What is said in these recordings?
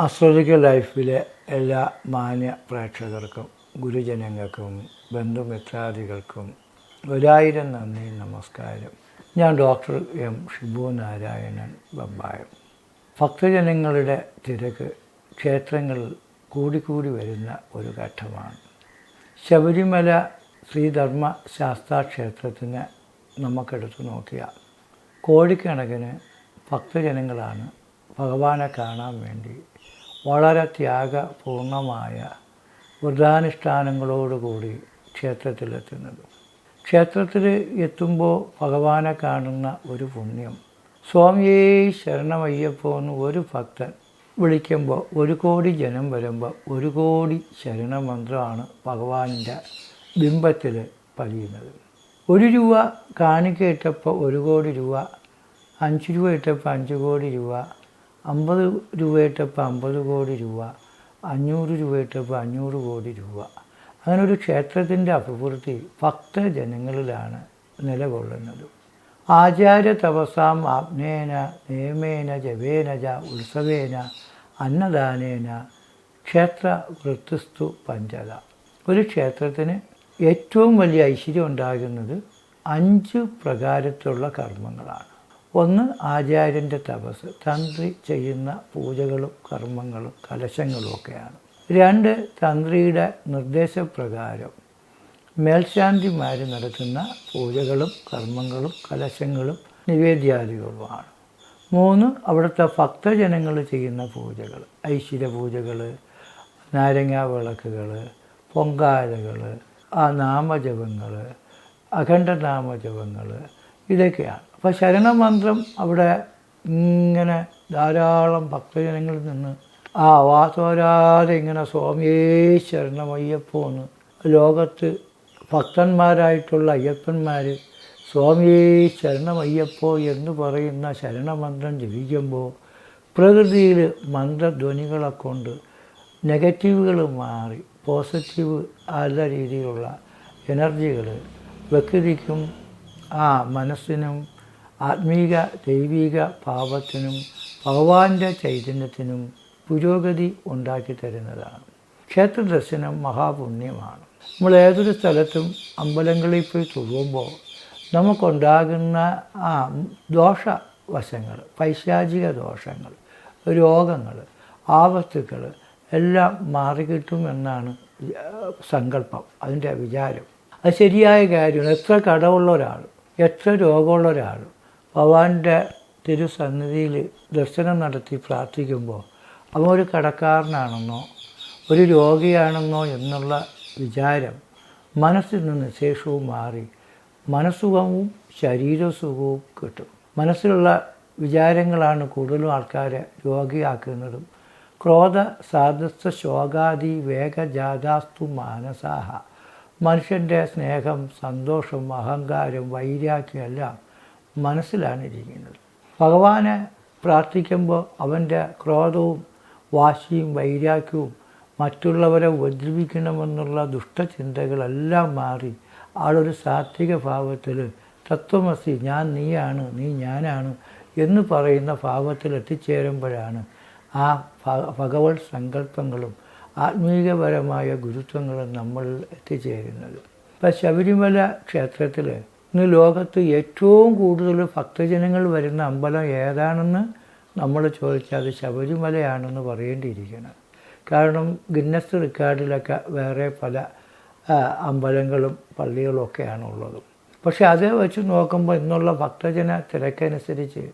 ആസ്വദിക ലൈഫിലെ എല്ലാ മാന്യ പ്രേക്ഷകർക്കും ഗുരുജനങ്ങൾക്കും ബന്ധുമിത്രാദികൾക്കും ഒരായിരം നന്ദി നമസ്കാരം. ഞാൻ ഡോക്ടർ എം ഷിബു നാരായണൻ ബമ്പായം. ഭക്തജനങ്ങളുടെ തിരക്ക് ക്ഷേത്രങ്ങളിൽ കൂടിക്കൂടി വരുന്ന ഒരു ഘട്ടമാണ്. ശബരിമല ശ്രീധർമ്മ ശാസ്താ ക്ഷേത്രത്തിന് നമുക്കെടുത്ത് നോക്കിയാൽ കോടിക്കണക്കിന് ഭക്തജനങ്ങളാണ് ഭഗവാനെ കാണാൻ വേണ്ടി വളരെ ത്യാഗപൂർണമായ വ്രതാനുഷ്ഠാനങ്ങളോടുകൂടി ക്ഷേത്രത്തിലെത്തുന്നത്. ക്ഷേത്രത്തിൽ എത്തുമ്പോൾ ഭഗവാനെ കാണുന്ന ഒരു പുണ്യം. സ്വാമിയേ ശരണമയ്യപ്പോ എന്ന് ഒരു ഭക്തൻ വിളിക്കുമ്പോൾ ഒരു കോടി ജനം വരുമ്പോൾ ഒരു കോടി ശരണമന്ത്രമാണ് ഭഗവാന്റെ ബിംബത്തിൽ പതിയുന്നത്. ഒരു രൂപ കാണിക്കയിട്ടപ്പോൾ ഒരു കോടി രൂപ അഞ്ച് രൂപ ഇട്ടപ്പോൾ അഞ്ച് കോടി രൂപ അമ്പത് രൂപ ഇട്ടപ്പോൾ അമ്പത് കോടി രൂപ അഞ്ഞൂറ് രൂപ ഇട്ടപ്പോൾ അഞ്ഞൂറ് കോടി രൂപ. അങ്ങനെ ഒരു ക്ഷേത്രത്തിന്റെ അഭിവൃദ്ധി ഭക്തജനങ്ങളിലാണ് നിലകൊള്ളുന്നത്. ആചാര്യ തപസാം ആപ്നേന നിയമേന ജ ഉത്സവേന അന്നദാനേന ക്ഷേത്ര വൃത്തിസ്തു പഞ്ചത. ഒരു ക്ഷേത്രത്തിന് ഏറ്റവും വലിയ ഐശ്വര്യം ഉണ്ടാകുന്നത് അഞ്ച് പ്രകാരത്തിലുള്ള കർമ്മങ്ങളാണ്. ഒന്ന് ആചാര്യന്റെ തപസ് തന്ത്രി ചെയ്യുന്ന പൂജകളും കർമ്മങ്ങളും കലശങ്ങളും ഒക്കെയാണ്. രണ്ട് തന്ത്രിയുടെ നിർദ്ദേശപ്രകാരം മേൽശാന്തിമാർ നടത്തുന്ന പൂജകളും കർമ്മങ്ങളും കലശങ്ങളും നിവേദ്യാദികളുമാണ്. മൂന്ന് അവിടുത്തെ ഭക്തജനങ്ങൾ ചെയ്യുന്ന പൂജകൾ ഐശ്വര്യ പൂജകൾ നാരങ്ങാ വിളക്കുകൾ പൊങ്കാലകൾ ആ നാമജപങ്ങൾ അഖണ്ഡ നാമജപങ്ങൾ ഇതൊക്കെയാണ്. അപ്പോൾ ശരണമന്ത്രം അവിടെ ഇങ്ങനെ ധാരാളം ഭക്തജനങ്ങളിൽ നിന്ന് ആ വാസോരാതെ ഇങ്ങനെ സ്വാമിയേ ശരണമയ്യപ്പോ എന്ന് ലോകത്ത് ഭക്തന്മാരായിട്ടുള്ള അയ്യപ്പന്മാർ സ്വാമിയേ ശരണമയ്യപ്പോ എന്ന് പറയുന്ന ശരണമന്ത്രം ജപിക്കുമ്പോൾ പ്രകൃതിയിൽ മന്ത്രധ്വനികളെ കൊണ്ട് നെഗറ്റീവുകൾ മാറി പോസിറ്റീവ് ആയ രീതിയിലുള്ള എനർജികൾ വ്യക്തിക്കും ആ മനസ്സിനും ആത്മീക ദൈവിക ഭാവത്തിനും ഭഗവാന്റെ ചൈതന്യത്തിനും പുരോഗതി ഉണ്ടാക്കി തരുന്നതാണ്. ക്ഷേത്ര ദർശനം മഹാപുണ്യമാണ്. നമ്മൾ ഏതൊരു സ്ഥലത്തും അമ്പലങ്ങളിൽ പോയി തൊഴുമ്പോൾ നമുക്കുണ്ടാകുന്ന ആ ദോഷവശങ്ങൾ പൈശാചിക ദോഷങ്ങൾ രോഗങ്ങൾ ആപത്തുക്കൾ എല്ലാം മാറിക്കിട്ടുമെന്നാണ് സങ്കല്പം അതിന്റെ വിചാരം. അത് ശരിയായ കാര്യമാണ്. എത്ര കടമുള്ള ഒരാൾ എത്ര രോഗമുള്ള ഒരാൾ ഭഗവാന്റെ തിരുസന്നിധിയിൽ ദർശനം നടത്തി പ്രാർത്ഥിക്കുമ്പോൾ അവൻ ഒരു കടക്കാരനാണെന്നോ ഒരു രോഗിയാണെന്നോ എന്നുള്ള വിചാരം മനസ്സിൽ നിന്ന് ശേഷവും മാറി മനസ്സുഖവും ശരീരസുഖവും കിട്ടും. മനസ്സിലുള്ള വിചാരങ്ങളാണ് കൂടുതലും ആൾക്കാരെ രോഗിയാക്കുന്നതും. ക്രോധ സാധസ്ഥ ശോകാദി വേഗജാതാസ്തു മാനസാഹ മനുഷ്യന്റെ സ്നേഹം സന്തോഷം അഹങ്കാരം വൈരാഗ്യം എല്ലാം മനസ്സിലാണ് ഇരിക്കുന്നത് ഭഗവാനെ പ്രാർത്ഥിക്കുമ്പോൾ അവന്റെ ക്രോധവും വാശിയും വൈരാഗ്യവും മറ്റുള്ളവരെ ഉപദ്രവിക്കണമെന്നുള്ള ദുഷ്ടചിന്തകളെല്ലാം മാറി ആളൊരു സാത്വിക ഭാവത്തിൽ തത്വമസി ഞാൻ നീയാണ് നീ ഞാനാണ് എന്ന് പറയുന്ന ഭാവത്തിൽ എത്തിച്ചേരുമ്പോഴാണ് ആ ഭഗവത് സങ്കല്പങ്ങളും ആത്മീയപരമായ ഗുരുത്വങ്ങളും നമ്മൾ എത്തിച്ചേരുന്നത്. ഇപ്പം ശബരിമല ക്ഷേത്രത്തിൽ ഇന്ന് ലോകത്ത് ഏറ്റവും കൂടുതൽ ഭക്തജനങ്ങൾ വരുന്ന അമ്പലം ഏതാണെന്ന് നമ്മൾ ചോദിച്ചാൽ ശബരിമലയാണെന്ന് പറയേണ്ടിയിരിക്കുന്നത് കാരണം ഗിന്നസ് റെക്കോർഡിലൊക്കെ വേറെ പല അമ്പലങ്ങളും പള്ളികളൊക്കെയാണ് ഉള്ളത്. പക്ഷേ അതേ വെച്ച് നോക്കുമ്പോൾ ഇന്നുള്ള ഭക്തജന തിരക്കനുസരിച്ച്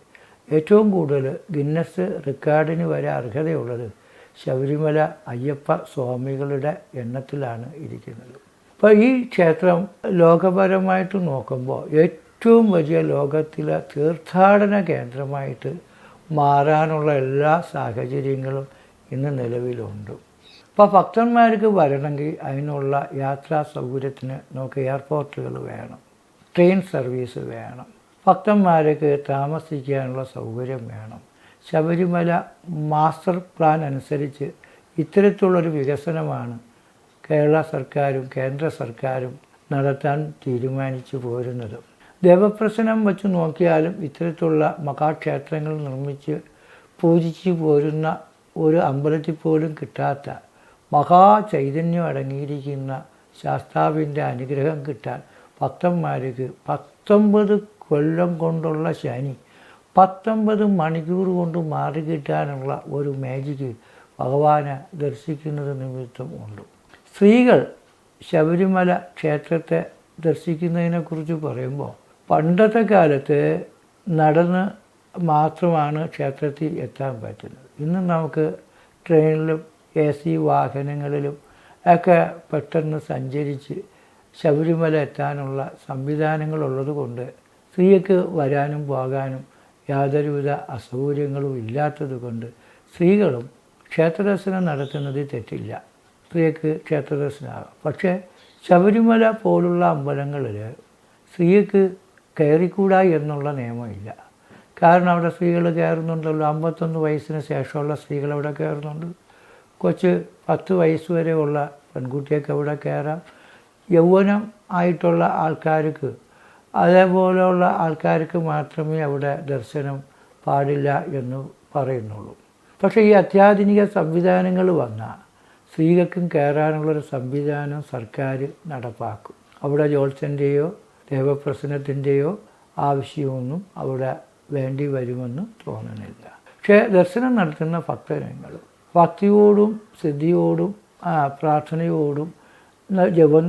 ഏറ്റവും കൂടുതൽ ഗിന്നസ് റെക്കോർഡിന് വരെ അർഹതയുള്ളത് ശബരിമല അയ്യപ്പ സ്വാമികളുടെ എണ്ണത്തിലാണ് ഇരിക്കുന്നത്. അപ്പോൾ ഈ ക്ഷേത്രം ലോകപരമായിട്ട് നോക്കുമ്പോൾ ഏറ്റവും വലിയ ലോകത്തിലെ തീർത്ഥാടന കേന്ദ്രമായിട്ട് മാറാനുള്ള എല്ലാ സാഹചര്യങ്ങളും ഇന്ന് നിലവിലുണ്ട്. അപ്പോൾ ഭക്തന്മാർക്ക് വരണമെങ്കിൽ അതിനുള്ള യാത്രാ സൗകര്യത്തിന് നമുക്ക് എയർപോർട്ടുകൾ വേണം ട്രെയിൻ സർവീസ് വേണം ഭക്തന്മാർക്ക് താമസിക്കാനുള്ള സൗകര്യം വേണം. ശബരിമല മാസ്റ്റർ പ്ലാൻ അനുസരിച്ച് ഇത്തരത്തിലുള്ളൊരു വികസനമാണ് കേരള സർക്കാരും കേന്ദ്ര സർക്കാരും നടത്താൻ തീരുമാനിച്ചു പോരുന്നത്. ദേവപ്രശ്നം വച്ച് നോക്കിയാലും ഇത്തരത്തിലുള്ള മഹാക്ഷേത്രങ്ങൾ നിർമ്മിച്ച് പൂജിച്ചു പോരുന്ന ഒരു അമ്പലത്തിൽ പോലും കിട്ടാത്ത മഹാചൈതന്യം അടങ്ങിയിരിക്കുന്ന ശാസ്താവിന്റെ അനുഗ്രഹം കിട്ടാൻ ഭക്തന്മാർക്ക് പത്തൊമ്പത് കൊല്ലം കൊണ്ടുള്ള ശനി പത്തൊമ്പത് മണിക്കൂർ കൊണ്ട് മാറി കിട്ടാനുള്ള ഒരു മാജിക് ഭഗവാനെ ദർശിക്കുന്നത് നിമിത്തം ഉണ്ട്. സ്ത്രീകൾ ശബരിമല ക്ഷേത്രത്തെ ദർശിക്കുന്നതിനെക്കുറിച്ച് പറയുമ്പോൾ പണ്ടത്തെ കാലത്ത് നടന്ന് മാത്രമാണ് ക്ഷേത്രത്തിൽ എത്താൻ പറ്റുന്നത്. ഇന്ന് നമുക്ക് ട്രെയിനിലും എ സി വാഹനങ്ങളിലും ഒക്കെ പെട്ടെന്ന് സഞ്ചരിച്ച് ശബരിമല എത്താനുള്ള സംവിധാനങ്ങളുള്ളത് കൊണ്ട് സ്ത്രീക്ക് വരാനും പോകാനും യാതൊരുവിധ അസൗകര്യങ്ങളും ഇല്ലാത്തത് കൊണ്ട് സ്ത്രീകളും ക്ഷേത്രദർശനം നടത്തുന്നതിൽ തെറ്റില്ല. സ്ത്രീക്ക് ക്ഷേത്രദർശനമാകാം. പക്ഷേ ശബരിമല പോലുള്ള അമ്പലങ്ങളിൽ സ്ത്രീക്ക് കയറിക്കൂടാ എന്നുള്ള നിയമമില്ല. കാരണം അവിടെ സ്ത്രീകൾ കയറുന്നുണ്ടല്ലോ. അമ്പത്തൊന്ന് വയസ്സിന് ശേഷമുള്ള സ്ത്രീകൾ അവിടെ കയറുന്നുണ്ട്. കൊച്ച് പത്ത് വയസ്സ് വരെയുള്ള പെൺകുട്ടിയൊക്കെ അവിടെ കയറാം. യൗവനം ആയിട്ടുള്ള ആൾക്കാർക്ക് അതേപോലെയുള്ള ആൾക്കാർക്ക് മാത്രമേ അവിടെ ദർശനം പാടില്ല എന്ന് പറയുന്നുള്ളൂ. പക്ഷേ ഈ അത്യാധുനിക സംവിധാനങ്ങൾ വന്നാൽ സ്ത്രീകൾക്കും കയറാനുള്ളൊരു സംവിധാനം സർക്കാർ നടപ്പാക്കും. അവിടെ ജോത്സ്യന്റെയോ ദേവപ്രസന്നത്തിന്റെയോ ആവശ്യമൊന്നും അവിടെ വേണ്ടി വരുമെന്ന് തോന്നുന്നില്ല പക്ഷേ ദർശനം നടത്തുന്ന ഭക്തജനങ്ങൾ ഭക്തിയോടും സിദ്ധിയോടും പ്രാർത്ഥനയോടും ജപം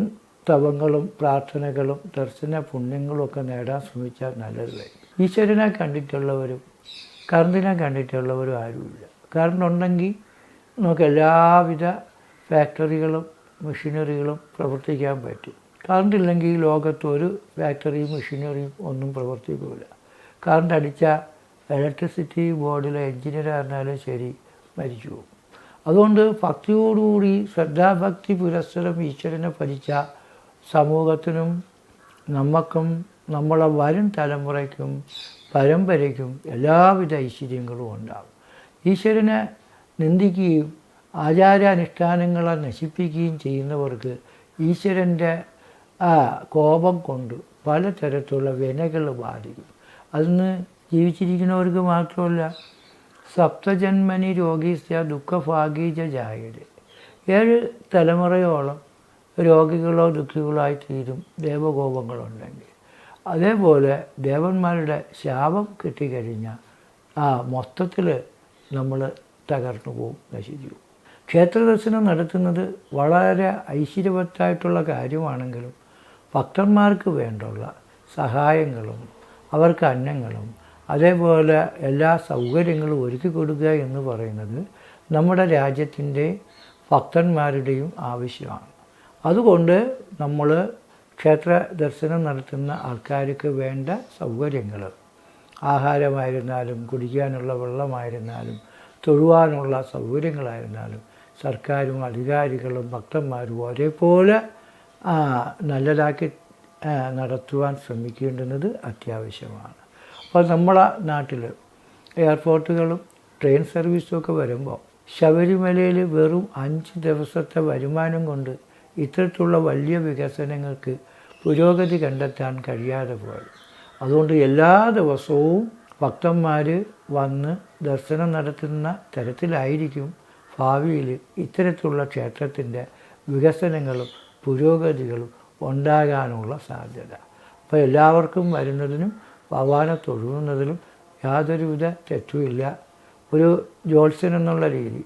തവങ്ങളും പ്രാർത്ഥനകളും ദർശന പുണ്യങ്ങളും ഒക്കെ നേടാൻ ശ്രമിച്ചാൽ നല്ലതായിരിക്കും. ഈശ്വരനെ കണ്ടിട്ടുള്ളവരും കറണ്ടിനെ കണ്ടിട്ടുള്ളവരും ആരുമില്ല. കറണ്ട് ഉണ്ടെങ്കിൽ നമുക്ക് എല്ലാവിധ ഫാക്ടറികളും മെഷീനറികളും പ്രവർത്തിക്കാൻ പറ്റും. കറണ്ട് ഇല്ലെങ്കിൽ ലോകത്ത് ഒരു ഫാക്ടറിയും മെഷീനറിയും ഒന്നും പ്രവർത്തിക്കില്ല കറണ്ട് അടിച്ചാൽ ഇലക്ട്രിസിറ്റി ബോർഡിലെ എഞ്ചിനീയർ ആയിരുന്നാലും ശരി മരിച്ചു പോകും. അതുകൊണ്ട് ഭക്തിയോടുകൂടി ശ്രദ്ധാഭക്തി പുരസ്സരം ഈശ്വരനെ ഭരിച്ച സമൂഹത്തിനും നമുക്കും നമ്മളെ വരും തലമുറയ്ക്കും പരമ്പരയ്ക്കും എല്ലാവിധ ഐശ്വര്യങ്ങളും ഉണ്ടാകും. ഈശ്വരനെ നിന്ദിക്കുകയും ആചാരാനുഷ്ഠാനങ്ങളെ നശിപ്പിക്കുകയും ചെയ്യുന്നവർക്ക് ഈശ്വരന്റെ കോപം കൊണ്ട് പലതരത്തിലുള്ള വിനകൾ ബാധിക്കും. അതിന് ജീവിച്ചിരിക്കുന്നവർക്ക് മാത്രമല്ല സപ്തജന്മനി രോഗീസ്യ ദുഃഖഭാഗീജ ജായര് ഏഴ് തലമുറയോളം രോഗികളോ ദുഃഖികളോ ആയി തീരും ദേവകോപങ്ങളുണ്ടെങ്കിൽ. അതേപോലെ ദേവന്മാരുടെ ശാപം കിട്ടിക്കഴിഞ്ഞാൽ ആ മൊത്തത്തിൽ നമ്മൾ തകർന്നു പോകും നശിച്ചു പോകും ക്ഷേത്രദർശനം നടത്തുന്നത് വളരെ ഐശ്വര്യവത്തായിട്ടുള്ള കാര്യമാണെങ്കിലും ഭക്തന്മാർക്ക് വേണ്ടുള്ള സഹായങ്ങളും അവർക്ക് അന്നങ്ങളും അതേപോലെ എല്ലാ സൗകര്യങ്ങളും ഒരുക്കി കൊടുക്കുക എന്ന് പറയുന്നത് നമ്മുടെ രാജ്യത്തിന്റെ ഭക്തന്മാരുടെയും ആവശ്യമാണ്. അതുകൊണ്ട് നമ്മൾ ക്ഷേത്ര ദർശനം നടത്തുന്ന ആൾക്കാർക്ക് വേണ്ട സൗകര്യങ്ങൾ ആഹാരമായിരുന്നാലും കുടിക്കാനുള്ള വെള്ളമായിരുന്നാലും തൊഴുവാനുള്ള സൗകര്യങ്ങളായിരുന്നാലും സർക്കാരും അധികാരികളും ഭക്തന്മാരും ഒരേപോലെ നല്ലതാക്കി നടത്തുവാൻ ശ്രമിക്കേണ്ടുന്നത് അത്യാവശ്യമാണ്. അപ്പോൾ നമ്മളെ നാട്ടിൽ എയർപോർട്ടുകളും ട്രെയിൻ സർവീസും ഒക്കെ വരുമ്പോൾ ശബരിമലയിൽ വെറും അഞ്ച് ദിവസത്തെ വരുമാനം കൊണ്ട് ഇത്തരത്തിലുള്ള വലിയ വികസനങ്ങൾക്ക് പുരോഗതി കണ്ടെത്താൻ കഴിയാതെ പോയത് അതുകൊണ്ട് എല്ലാ ദിവസവും ഭക്തന്മാർ വന്ന് ദർശനം നടത്തുന്ന തരത്തിലായിരിക്കും ഭാവിയിൽ ഇത്തരത്തിലുള്ള ക്ഷേത്രത്തിന്റെ വികസനങ്ങളും പുരോഗതികളും ഉണ്ടാകാനുള്ള സാധ്യത. അപ്പോൾ എല്ലാവർക്കും വരുന്നതിനും ഭഗവാനെ തൊഴുന്നതിലും യാതൊരുവിധ തെറ്റുമില്ല ഒരു ജ്യോത്സ്യൻ എന്നുള്ള രീതി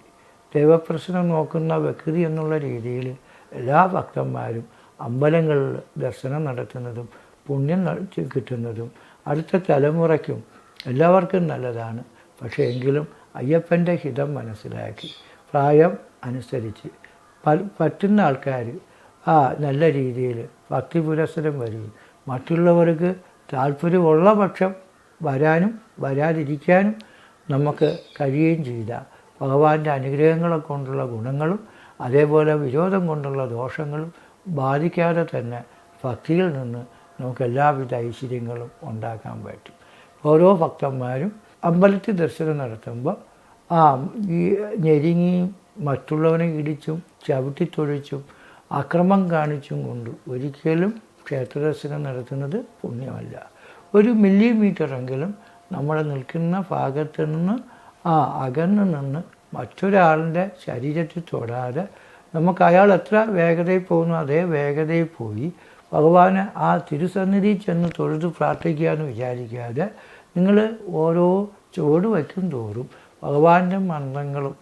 ദൈവപ്രശ്നം നോക്കുന്ന വ്യക്തി എന്നുള്ള രീതിയിൽ എല്ലാ ഭക്തന്മാരും അമ്പലങ്ങളിൽ ദർശനം നടത്തുന്നതും പുണ്യം കിട്ടുന്നതും അടുത്ത തലമുറയ്ക്കും എല്ലാവർക്കും നല്ലതാണ്. പക്ഷേ എങ്കിലും അയ്യപ്പന്റെ ഹിതം മനസ്സിലാക്കി പ്രായം അനുസരിച്ച് പറ്റുന്ന ആൾക്കാർ ആ നല്ല രീതിയിൽ ഭക്തി പുരസ്സരം വരും. മറ്റുള്ളവർക്ക് താല്പര്യമുള്ള പക്ഷം വരാനും വരാതിരിക്കാനും നമുക്ക് കഴിയുകയും ചെയ്ത. ഭഗവാന്റെ അനുഗ്രഹങ്ങളെ കൊണ്ടുള്ള ഗുണങ്ങളും അതേപോലെ വിരോധം കൊണ്ടുള്ള ദോഷങ്ങളും ബാധിക്കാതെ തന്നെ ഭക്തിയിൽ നിന്ന് നമുക്ക് എല്ലാവിധ ഐശ്വര്യങ്ങളും ഉണ്ടാക്കാൻ പറ്റും. ഓരോ ഭക്തന്മാരും അമ്പലത്തിൽ ദർശനം നടത്തുമ്പോൾ ആ ഈ ഞെരുങ്ങിയും മറ്റുള്ളവനെ ഇടിച്ചും ചവിട്ടിത്തൊഴിച്ചും അക്രമം കാണിച്ചും കൊണ്ട് ഒരിക്കലും ക്ഷേത്രദർശനം നടത്തുന്നത് പുണ്യമല്ല. ഒരു മില്ലിമീറ്ററെങ്കിലും നമ്മൾ നിൽക്കുന്ന ഭാഗത്ത് നിന്ന് ആ അകന്ന് നിന്ന് മറ്റൊരാളിന്റെ ശരീരത്തിൽ തൊടാതെ നമുക്ക് അയാൾ എത്ര വേഗതയിൽ പോകുന്നു അതേ വേഗതയിൽ പോയി ഭഗവാന് ആ തിരുസന്നിധി ചെന്ന് തൊഴുത് പ്രാർത്ഥിക്കുക എന്ന് വിചാരിക്കാതെ നിങ്ങൾ ഓരോ ചുവട് വയ്ക്കും തോറും ഭഗവാന്റെ മന്ത്രങ്ങളും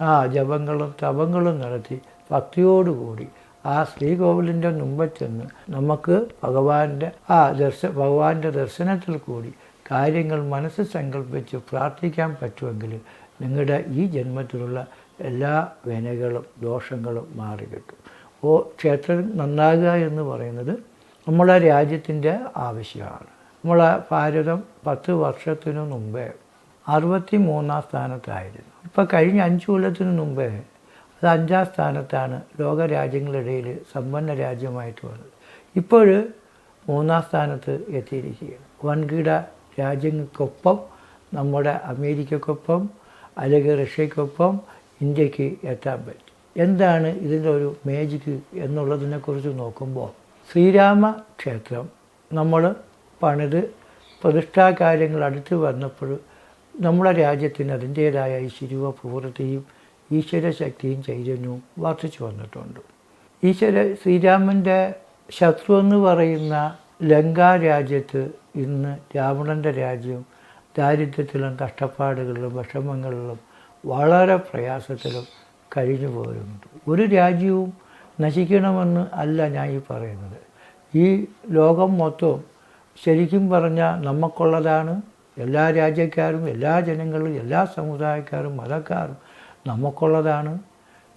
ആ ജപങ്ങളും തപങ്ങളും നടത്തി ഭക്തിയോടുകൂടി ആ ശ്രീകോവിലിന്റെ മുമ്പ് ചെന്ന് നമുക്ക് ഭഗവാന്റെ ആ ദർശ ഭഗവാന്റെ ദർശനത്തിൽ കൂടി കാര്യങ്ങൾ മനസ്സ് സങ്കല്പിച്ച് പ്രാർത്ഥിക്കാൻ പറ്റുമെങ്കിൽ നിങ്ങളുടെ ഈ ജന്മത്തിലുള്ള എല്ലാ വേനകളും ദോഷങ്ങളും മാറി കിട്ടും. ഓ ക്ഷേത്രം നന്നാകുക എന്ന് പറയുന്നത് നമ്മളെ രാജ്യത്തിന്റെ ആവശ്യമാണ്. നമ്മളെ ഭാരതം പത്ത് വർഷത്തിനു മുമ്പേ അറുപത്തി മൂന്നാം സ്ഥാനത്തായിരുന്നു. ഇപ്പോൾ കഴിഞ്ഞ അഞ്ച് കൊല്ലത്തിന് മുമ്പേ അത് അഞ്ചാം സ്ഥാനത്താണ് ലോക രാജ്യങ്ങളിടയിൽ സമ്പന്ന രാജ്യമായിട്ട് വന്നത്. ഇപ്പോൾ മൂന്നാം സ്ഥാനത്ത് എത്തിയിരിക്കുകയാണ്. വൻകിട രാജ്യങ്ങൾക്കൊപ്പം നമ്മുടെ അമേരിക്കക്കൊപ്പം അല്ലെങ്കിൽ റഷ്യക്കൊപ്പം ഇന്ത്യയ്ക്ക് എത്താൻ പറ്റും. എന്താണ് ഇതിന്റെ ഒരു മേജിക്ക് എന്നുള്ളതിനെക്കുറിച്ച് നോക്കുമ്പോൾ ശ്രീരാമ ക്ഷേത്രം നമ്മൾ പണിത് പ്രതിഷ്ഠാ കാര്യങ്ങൾ അടുത്ത് വന്നപ്പോൾ നമ്മുടെ രാജ്യത്തിന് അതിന്റേതായ ഐശ്വര്യവും പൂർത്തിയും ഈശ്വര ശക്തിയും ചൈതന്യവും വർദ്ധിച്ചു വന്നിട്ടുണ്ട്. ഈശ്വര ശ്രീരാമന്റെ ശത്രു എന്ന് പറയുന്ന ലങ്കാ രാജ്യത്ത് ഇന്ന് രാവണന്റെ രാജ്യം ദാരിദ്ര്യത്തിലും കഷ്ടപ്പാടുകളിലും വിഷമങ്ങളിലും വളരെ പ്രയാസത്തിലും കഴിഞ്ഞു പോരുന്നുണ്ട്. ഒരു രാജ്യവും നശിക്കണമെന്ന് അല്ല ഞാൻ ഈ പറയുന്നത്. ഈ ലോകം മൊത്തം ശരിക്കും പറഞ്ഞാൽ നമുക്കുള്ളതാണ് എല്ലാ രാജ്യക്കാരും എല്ലാ ജനങ്ങളും എല്ലാ സമുദായക്കാരും മതക്കാരും നമുക്കുള്ളതാണ്.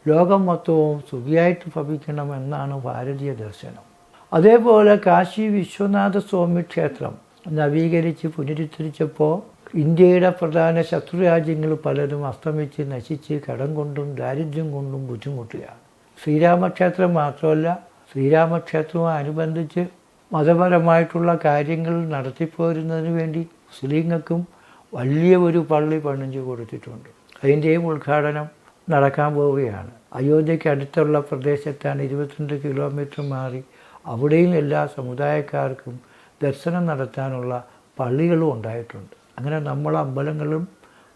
ലോകം മൊത്തവും സുഖിയായിട്ട് ഭവിക്കണമെന്നാണ് ഭാരതീയ ദർശനം. അതേപോലെ കാശി വിശ്വനാഥ സ്വാമി ക്ഷേത്രം നവീകരിച്ച് പുനരുദ്ധരിച്ചപ്പോൾ ഇന്ത്യയുടെ പ്രധാന ശത്രുരാജ്യങ്ങൾ പലരും അസ്തമിച്ച് നശിച്ച് കടം കൊണ്ടും ദാരിദ്ര്യം കൊണ്ടും ബുദ്ധിമുട്ടുകയാണ് ശ്രീരാമക്ഷേത്രം മാത്രമല്ല ശ്രീരാമക്ഷേത്രവും അനുബന്ധിച്ച് മതപരമായിട്ടുള്ള കാര്യങ്ങൾ നടത്തിപ്പോരുന്നതിന് വേണ്ടി മുസ്ലിങ്ങൾക്കും വലിയ ഒരു പള്ളി പണിഞ്ഞു കൊടുത്തിട്ടുണ്ട്. അതിന്റെയും ഉദ്ഘാടനം നടക്കാൻ പോവുകയാണ്. അയോധ്യയ്ക്ക് അടുത്തുള്ള പ്രദേശത്താണ് ഇരുപത്തിരണ്ട് കിലോമീറ്റർ മാറി അവിടെയും എല്ലാ സമുദായക്കാർക്കും ദർശനം നടത്താനുള്ള പള്ളികളും ഉണ്ടായിട്ടുണ്ട്. അങ്ങനെ നമ്മൾ അമ്പലങ്ങളും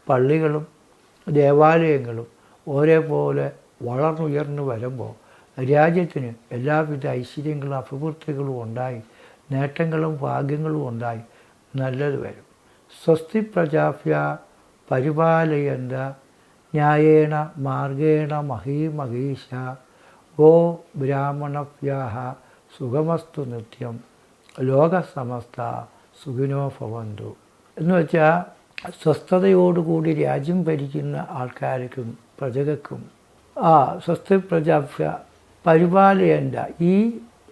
പള്ളികളും ദേവാലയങ്ങളും ഒരേപോലെ വളർന്നുയർന്നു വരുമ്പോൾ രാജ്യത്തിന് എല്ലാവിധ ഐശ്വര്യങ്ങളും അഭിവൃദ്ധികളും ഉണ്ടായി നേട്ടങ്ങളും ഭാഗ്യങ്ങളും ഉണ്ടായി നല്ലത് വരും. സ്വസ്തി പ്രജാഭ്യ പരിപാലയന്ത ന്യായേണ മാർഗേണ മഹീമഹീശ ഗോ ബ്രാഹ്മണഭ്യാഹ സുഖമസ്തു നിത്യം. ലോകസമസ്ത സുഖിനോ ഭവന്തു. എന്ന് വെച്ചാൽ സ്വസ്ഥതയോടുകൂടി രാജ്യം ഭരിക്കുന്ന ആൾക്കാർക്കും പ്രജകൾക്കും ആ സ്വസ്ഥ പ്രജാഭ്യ പരിപാലയന്റെ ഈ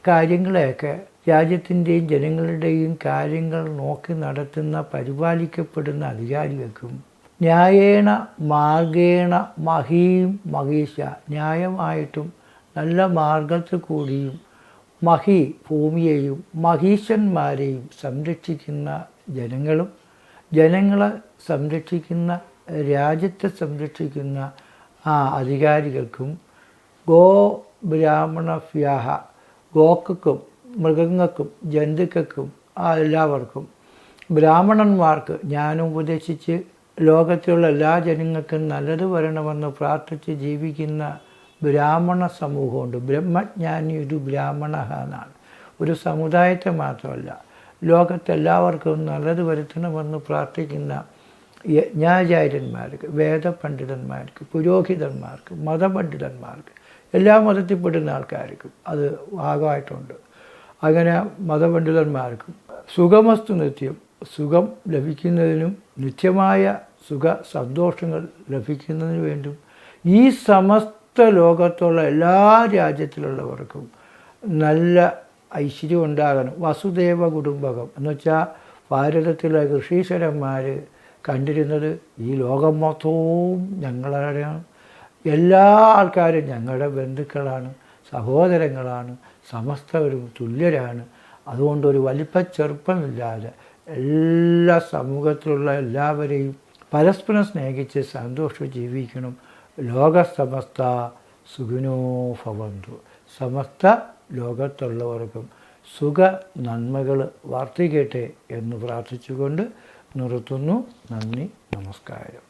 കാര്യങ്ങളെയൊക്കെ രാജ്യത്തിന്റെയും ജനങ്ങളുടെയും കാര്യങ്ങൾ നോക്കി നടത്തുന്ന പരിപാലിക്കപ്പെടുന്ന അധികാരികൾക്കും ന്യായേണ മാർഗേണ മഹീം മഹീഷ ന്യായമായിട്ടും നല്ല മാർഗത്തിൽ കൂടിയും മഹി ഭൂമിയെയും മഹീശന്മാരെയും സംരക്ഷിക്കുന്ന ജനങ്ങളും ജനങ്ങളെ സംരക്ഷിക്കുന്ന രാജ്യത്തെ സംരക്ഷിക്കുന്ന ആ അധികാരികൾക്കും ഗോ ബ്രാഹ്മണഭ്യാഹ ഗോക്കൾക്കും മൃഗങ്ങൾക്കും ജന്തുക്കൾക്കും എല്ലാവർക്കും ബ്രാഹ്മണന്മാർക്ക് ഞാൻ ഉപദേശിച്ച് ലോകത്തിലുള്ള എല്ലാ ജനങ്ങൾക്കും നല്ലത് വരണമെന്ന് പ്രാർത്ഥിച്ച് ജീവിക്കുന്ന ബ്രാഹ്മണ സമൂഹമുണ്ട്. ബ്രഹ്മജ്ഞാനി ഒരു ബ്രാഹ്മണ എന്നാണ് ഒരു സമുദായത്തെ മാത്രമല്ല ലോകത്തെല്ലാവർക്കും നല്ലത് വരുത്തണമെന്ന് പ്രാർത്ഥിക്കുന്ന യജ്ഞാചാര്യന്മാർക്ക് വേദപണ്ഡിതന്മാർക്ക് പുരോഹിതന്മാർക്ക് മതപണ്ഡിതന്മാർക്ക് എല്ലാ മതത്തിൽപ്പെടുന്ന ആൾക്കാർക്കും അത് ഭാഗമായിട്ടുണ്ട്. അങ്ങനെ മതപണ്ഡിതന്മാർക്കും സുഖമസ്തു നിത്യം സുഖം ലഭിക്കുന്നതിനും നിത്യമായ സുഖ സന്തോഷങ്ങൾ ലഭിക്കുന്നതിനു വേണ്ടും ഈ സമസ്ത ലോകത്തുള്ള എല്ലാ രാജ്യത്തിലുള്ളവർക്കും നല്ല ഐശ്വര്യം ഉണ്ടാകണം. വസുദേവ കുടുംബകം എന്ന് വെച്ചാൽ ഭാരതത്തിലെ ഋഷീശ്വരന്മാർ കണ്ടിരുന്നത് ഈ ലോകം മൊത്തവും ഞങ്ങളുടെയാണ് എല്ലാ ആൾക്കാരും ഞങ്ങളുടെ ബന്ധുക്കളാണ് സഹോദരങ്ങളാണ് സമസ്തവരും തുല്യരാണ്. അതുകൊണ്ട് ഒരു വലിപ്പ ചെറുപ്പമില്ലാതെ എല്ലാ സമൂഹത്തിലുള്ള എല്ലാവരെയും പരസ്പരം സ്നേഹിച്ച് സന്തോഷം ജീവിക്കണം. ലോക സമസ്ത സുഖിനോ സമസ്ത ലോകത്തുള്ളവർക്കും സുഖ നന്മകൾ വർദ്ധിക്കട്ടെ എന്ന് പ്രാർത്ഥിച്ചുകൊണ്ട് നിർത്തുന്നു. നന്ദി നമസ്കാരം.